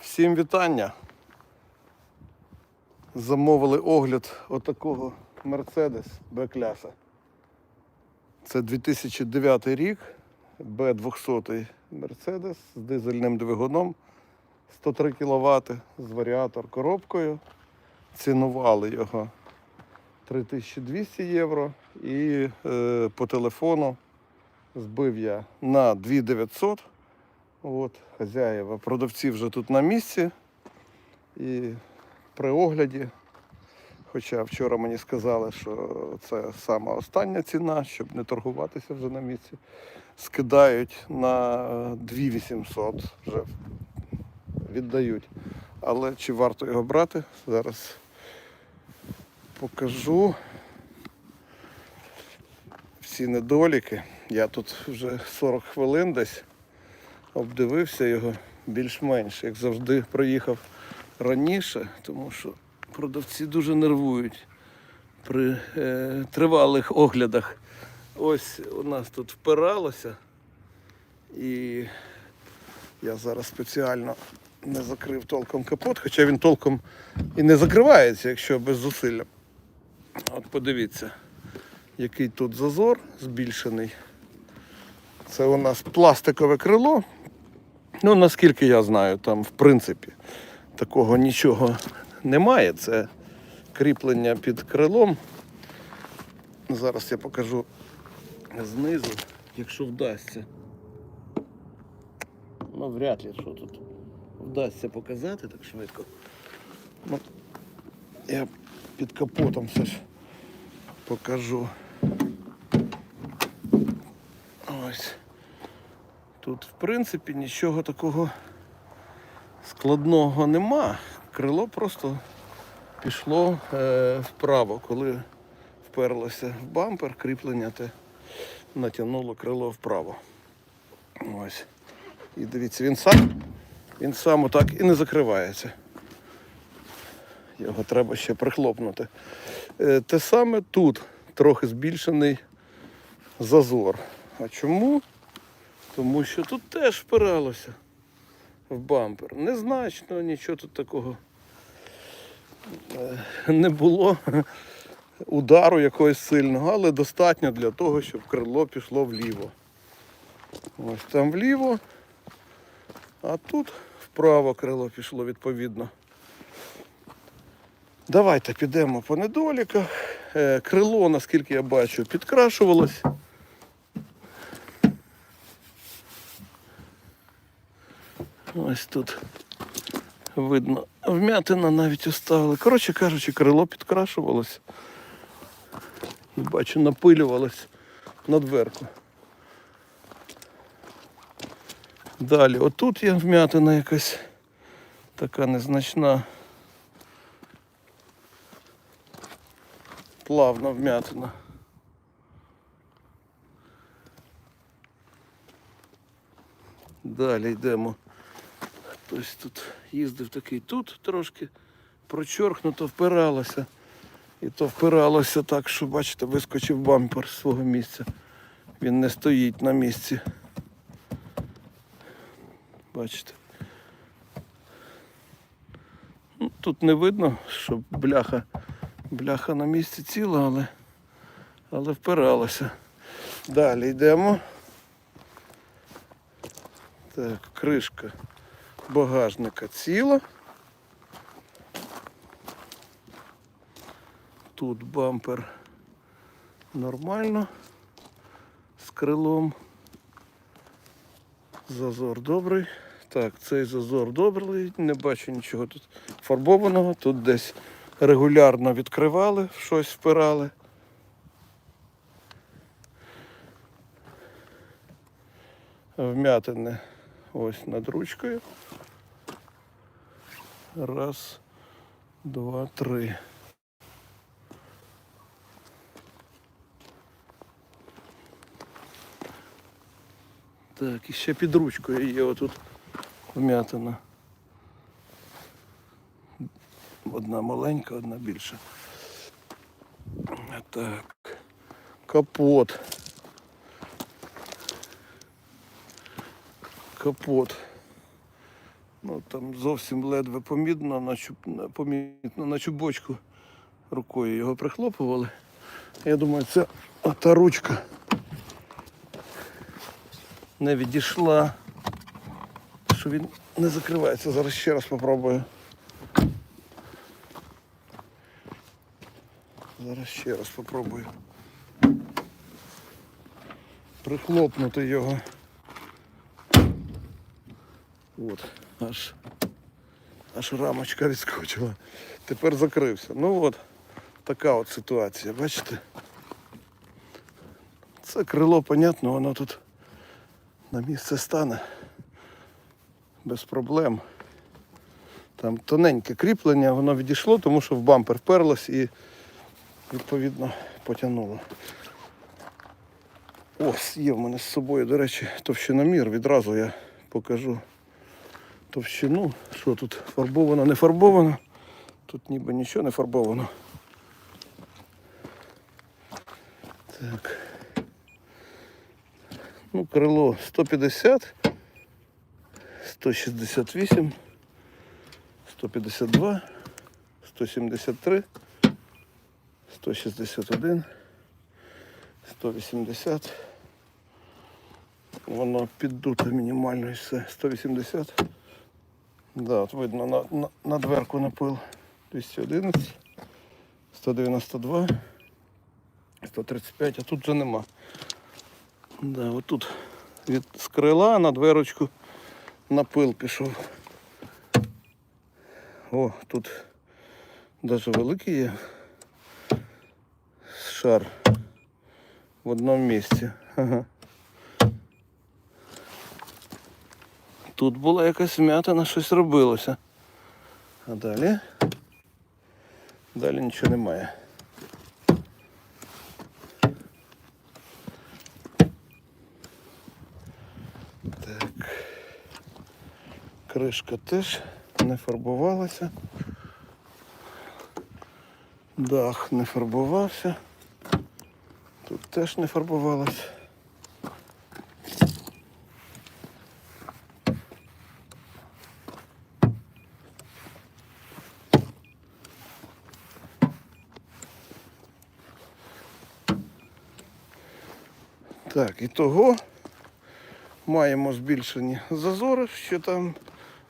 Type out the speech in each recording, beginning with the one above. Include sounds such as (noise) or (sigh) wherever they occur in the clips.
Всім вітання. Замовили огляд отакого Mercedes Б-кляса. Це 2009 рік, Б200 Mercedes з дизельним двигуном 103 кВт з варіатор коробкою. Цінували його 3200 євро і е, по телефону збив я на 2900. От, хазяєва. Продавці вже тут на місці. І при огляді, хоча вчора мені сказали, що це сама остання ціна, щоб не торгуватися вже на місці, скидають на 2800 вже віддають. Але чи варто його брати? Зараз покажу всі недоліки. Я тут вже 40 хвилин десь обдивився його більш-менш, як завжди, проїхав раніше, тому що продавці дуже нервують при е, тривалих оглядах. Ось у нас тут впиралося, і я зараз спеціально не закрив толком капот, хоча він толком і не закривається, якщо без зусилля. От подивіться, який тут зазор збільшений. Це у нас пластикове крило. Ну, наскільки я знаю, там в принципі такого нічого немає. Це кріплення під крилом. Зараз я покажу знизу, якщо вдасться. Ну, вряд ли що тут вдасться показати так швидко. Ну, я під капотом все ж покажу. Ось. Тут, в принципі, нічого такого складного нема. Крило просто пішло е, вправо, коли вперлося в бампер, кріплення те натягнуло крило вправо. Ось. І дивіться, він сам, він сам отак і не закривається. Його треба ще прихлопнути. Е, те саме тут трохи збільшений зазор. А чому? Тому що тут теж впиралося в бампер. Незначно, нічого тут такого е, не було удару якогось сильного, але достатньо для того, щоб крило пішло вліво. Ось там вліво, а тут вправо крило пішло відповідно. Давайте підемо по недоліках. Е, Крило, наскільки я бачу, підкрашувалось. Ось тут видно, вмятина навіть оставили. Коротше кажучи, крило підкрашувалось. І бачу, напилювалось на дверку. Далі, отут є вмятина якась така незначна. Плавна вмятина. Далі йдемо. Хтось тут їздив такий тут трошки прочоркнуто впиралося. І то впиралося так, що, бачите, вискочив бампер з свого місця. Він не стоїть на місці. Бачите. Ну, тут не видно, що бляха, бляха на місці ціла, але, але впиралося. Далі йдемо. Так, кришка багажника ціла. Тут бампер нормально з крилом. Зазор добрий. Так, цей зазор добрий, не бачу нічого тут фарбованого. Тут десь регулярно відкривали, щось впирали. Вмятини ось над ручкою. Раз, два, три. Так, і ще під ручкою є отут вмятина. Одна маленька, одна більша. Так. Капот. Капот. Ну там зовсім ледве помітно на, чуб, помітно на чубочку рукою його прихлопували. Я думаю, це та ручка не відійшла, що він не закривається. Зараз ще раз спробую. Зараз ще раз спробую. Прихлопнути його. От, аж, аж рамочка відскочила. Тепер закрився. Ну от, така от ситуація, бачите? Це крило, понятно, воно тут на місце стане без проблем. Там тоненьке кріплення, воно відійшло, тому що в бампер вперлось і відповідно потягнуло. Ось є в мене з собою, до речі, товщиномір. Відразу я покажу товщину. Що тут фарбовано, не фарбовано. Тут ніби нічого не фарбовано. Так. Ну, крило 150, 168, 152, 173, 161, 180. Воно піддуто мінімально і все. 180. Да, от видно на, на, на дверку напил. 211, 192, 135, а тут вже нема. Да, отут від з крила на дверочку напил пішов. О, тут навіть великий є шар в одному місці. Ага. Тут була якась вмятина, щось робилося. А далі? Далі нічого немає. Так. Кришка теж не фарбувалася. Дах не фарбувався. Тут теж не фарбувалося. Так, і того маємо збільшені зазори, що там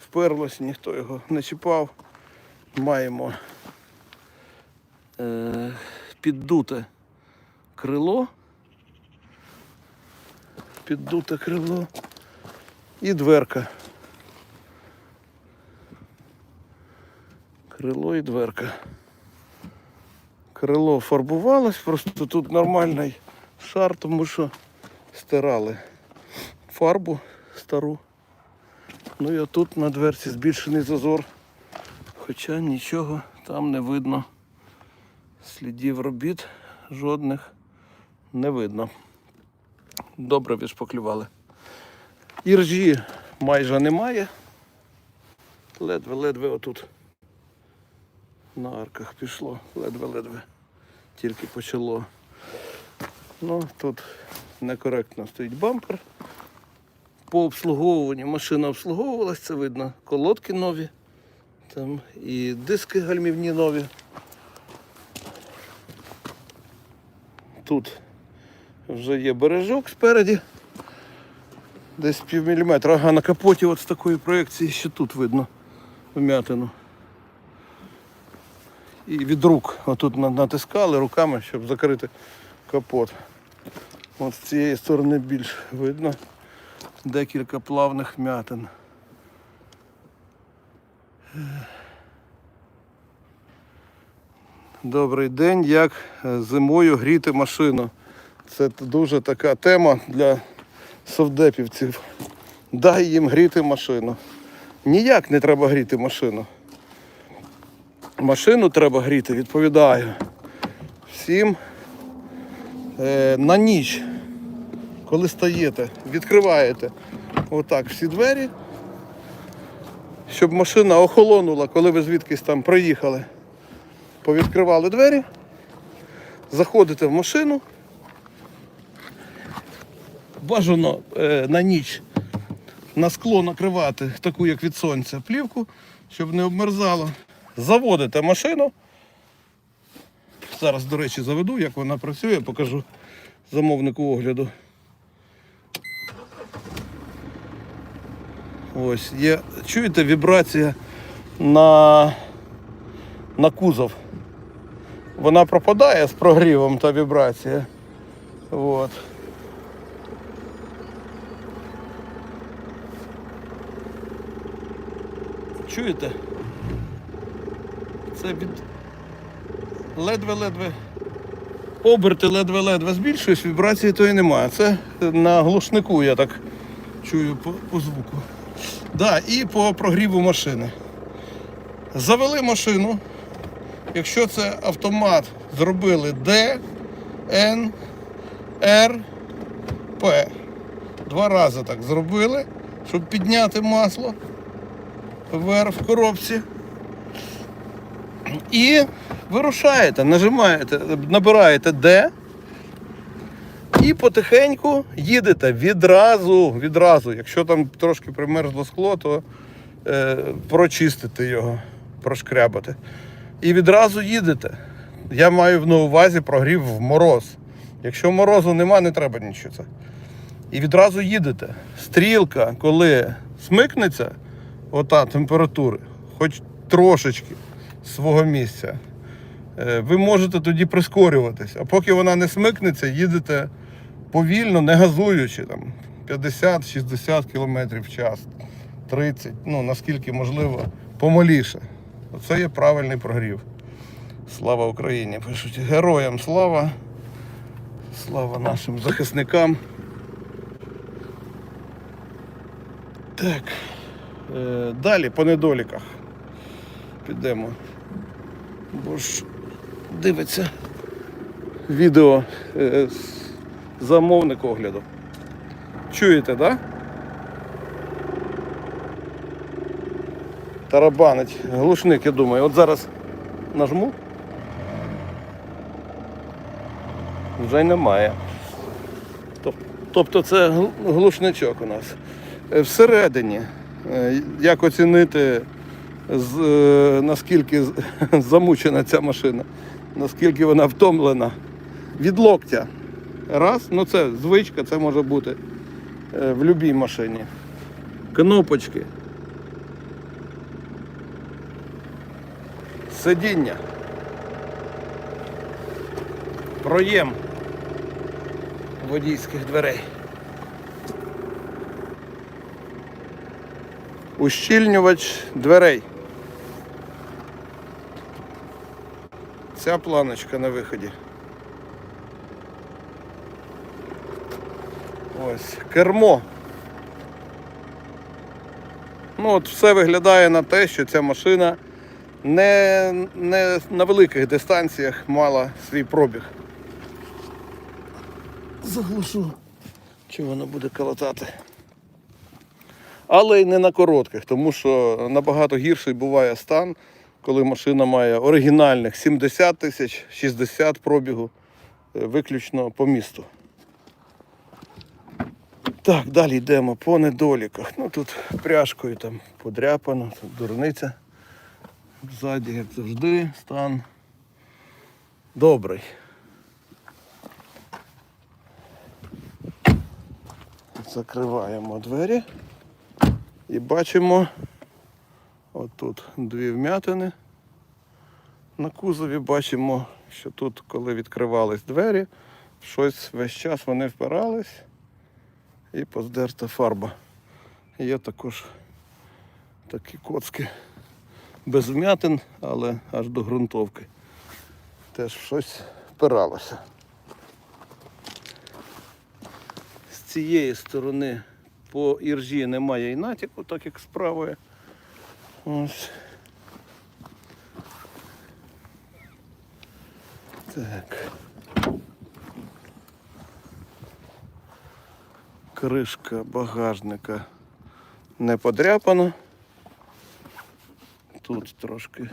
вперлось, ніхто його не чіпав. Маємо е, піддуте крило. Піддуте крило і дверка. Крило і дверка. Крило фарбувалось, просто тут нормальний шар, тому що стирали фарбу стару. Ну і отут на дверці збільшений зазор. Хоча нічого там не видно. Слідів робіт жодних не видно. Добре відшпаклювали. Іржі майже немає. Ледве-ледве отут на арках пішло, ледве-ледве. Тільки почало. Ну, тут некоректно стоїть бампер. По обслуговуванню машина обслуговувалась, це видно. Колодки нові, там і диски гальмівні нові. Тут вже є бережок спереді. Десь пів міліметра. Ага, на капоті от з такої проекції ще тут видно вмятину. І від рук отут натискали руками, щоб закрити капот. От з цієї сторони більш видно декілька плавних вмятин. Добрий день. Як зимою гріти машину? Це дуже така тема для совдепівців. Дай їм гріти машину. Ніяк не треба гріти машину. Машину треба гріти, відповідаю. Всім на ніч, коли стаєте, відкриваєте отак всі двері, щоб машина охолонула, коли ви звідкись там проїхали. Повідкривали двері, заходите в машину, бажано е, на ніч на скло накривати таку, як від сонця, плівку, щоб не обмерзало. Заводите машину. Зараз, до речі, заведу, як вона працює, покажу замовнику огляду. Ось, є, чуєте, вібрація на, на кузов. Вона пропадає з прогрівом та вібрація. От. Чуєте? Це від ледве-ледве оберти ледве-ледве збільшуєш, вібрації тої немає. Це на глушнику я так чую по, по звуку. Да, і по прогріву машини. Завели машину. Якщо це автомат, зробили D, N, R, P. Два рази так зробили, щоб підняти масло вверх в коробці. І вирушаєте, нажимаєте, набираєте D і потихеньку їдете відразу, відразу. Якщо там трошки примерзло скло, то е, прочистите його, прошкрябати. І відразу їдете. Я маю на увазі прогрів в мороз. Якщо морозу нема, не треба нічого. це. І відразу їдете. Стрілка, коли смикнеться, ота температури, хоч трошечки свого місця, е, ви можете тоді прискорюватись. А поки вона не смикнеться, їдете повільно, не газуючи там 50-60 км в час, 30, ну наскільки можливо, помаліше. Оце є правильний прогрів. Слава Україні! Пишуть героям слава. Слава нашим захисникам. Так. Е, далі по недоліках. Підемо. Бо ж дивиться відео е, з- замовник огляду. Чуєте, так? Да? Тарабанить. Глушник, я думаю. От зараз нажму. Вже немає. Тобто це гл- глушничок у нас. Е, Всередині, е, як оцінити, з- е, наскільки (laughs) замучена ця машина, наскільки вона втомлена. Від локтя. Раз, ну це звичка, це може бути е, в будь-якій машині. Кнопочки. Сидіння. Проєм водійських дверей. Ущільнювач дверей. Ця планочка на виході. Ось, кермо. Ну от все виглядає на те, що ця машина не, не на великих дистанціях мала свій пробіг. Заглушу, чи воно буде колотати. Але й не на коротких, тому що набагато гірший буває стан, коли машина має оригінальних 70 тисяч, 60 пробігу, е, виключно по місту. Так, далі йдемо по недоліках. Ну тут пряжкою там подряпано, тут дурниця. Ззаді, як завжди, стан добрий. Закриваємо двері і бачимо отут дві вмятини. На кузові бачимо, що тут, коли відкривались двері, щось весь час вони впирались і поздерта фарба. Є також такі коцки без вмятин, але аж до ґрунтовки. Теж щось впиралося. З цієї сторони по іржі немає і натяку, так як з правої. Ось. Так. Кришка багажника не подряпана. Тут трошки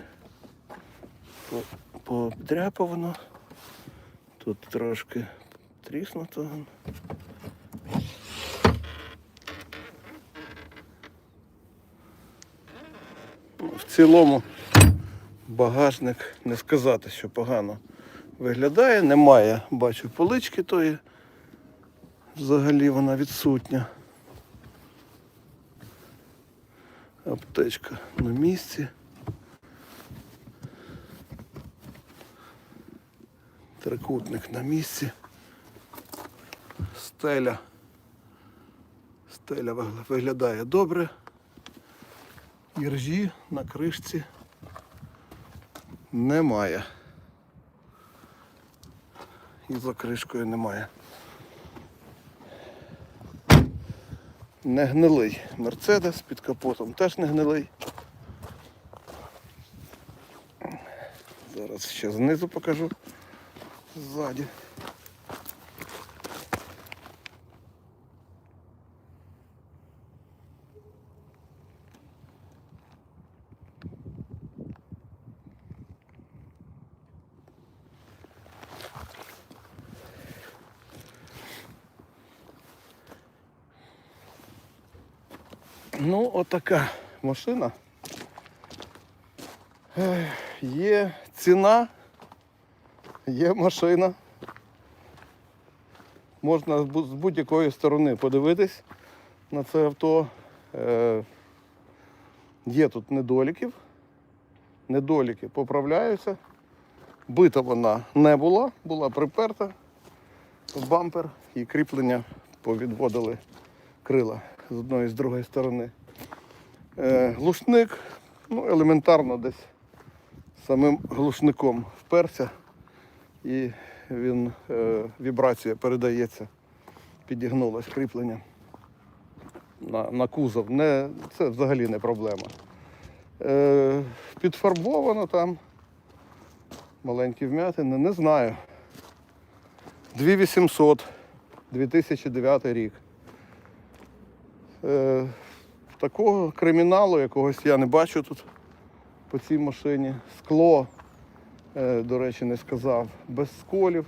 по- подряпано. Тут трошки тріснуто. В цілому багажник не сказати, що погано виглядає. Немає, бачу, полички тої. Взагалі вона відсутня. Аптечка на місці. Трикутник на місці. Стеля. Стеля виглядає добре. Іржі на кришці немає. І за кришкою немає. Не гнилий Мерседес під капотом теж не гнилий. Зараз ще знизу покажу. Ззаді. Ну, отака машина. Є ціна, є машина. Можна з будь-якої сторони подивитись на це авто. Е, Є тут недоліків. Недоліки поправляються. Бита вона не була, була приперта в бампер і кріплення повідводили крила з одної і з другої сторони. Е, глушник, ну, елементарно десь самим глушником вперся і він, е, вібрація передається, підігнулось кріплення на, на кузов. Не, це взагалі не проблема. Е, підфарбовано там. Маленькі вмятини, не знаю. 2800, 2009 рік. Такого криміналу якогось я не бачу тут по цій машині. Скло, е, до речі, не сказав, без сколів.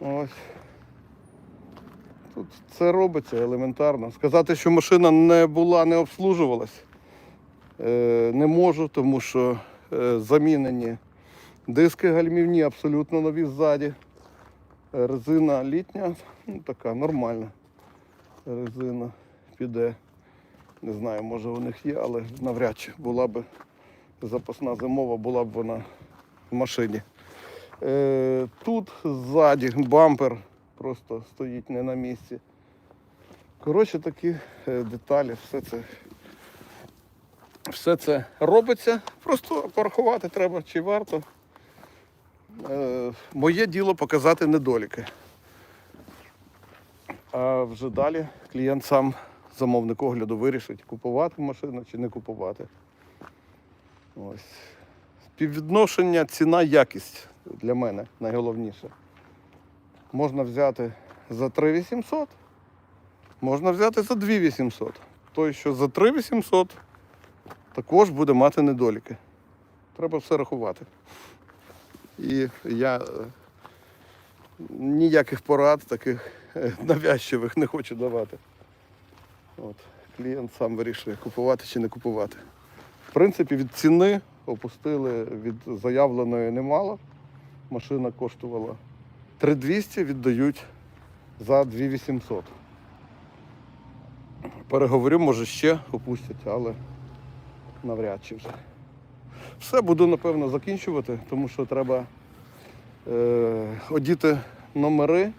Ось. Тут це робиться елементарно. Сказати, що машина не була, не обслужувалась, е, не можу, тому що е, замінені диски гальмівні, абсолютно нові ззаді. Резина літня, ну така нормальна резина піде. Не знаю, може у них є, але навряд чи була б запасна зимова, була б вона в машині. Е, тут ззаді бампер просто стоїть не на місці. Коротше, такі е, деталі, все це, все це робиться. Просто порахувати треба, чи варто. Е, моє діло показати недоліки. А вже далі клієнт сам, замовник огляду, вирішить, купувати машину чи не купувати. Ось. Співвідношення ціна-якість для мене найголовніше. Можна взяти за 3800, можна взяти за 2800. Той, що за 3800, також буде мати недоліки. Треба все рахувати. І я е, ніяких порад таких е, навязчивих не хочу давати. От. Клієнт сам вирішує, купувати чи не купувати. В принципі, від ціни опустили від заявленої немало. Машина коштувала 3200, віддають за 2800. Переговорю, може ще опустять, але навряд чи вже. Все, буду напевно закінчувати, тому що треба е, одіти номери,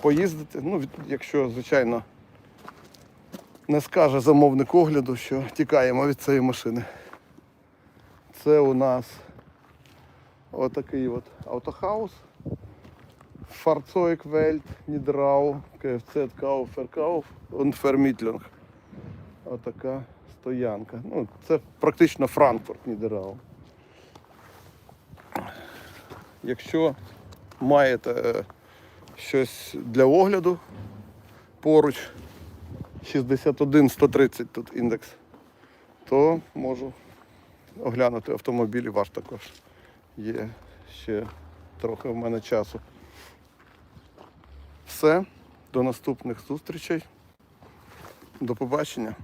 поїздити. Ну, якщо, звичайно, не скаже замовник огляду, що тікаємо від цієї машини. Це у нас отакий от автохаус. Fahrzeugwelt, Niederau, Kfz Kauf, Verkauf und Vermittlung. Отака стоянка. Ну, це практично Франкфурт, Нідерау. Якщо маєте е, щось для огляду поруч 61-130 тут індекс, то можу оглянути автомобіль ваш також. Є ще трохи в мене часу. Все, до наступних зустрічей. До побачення.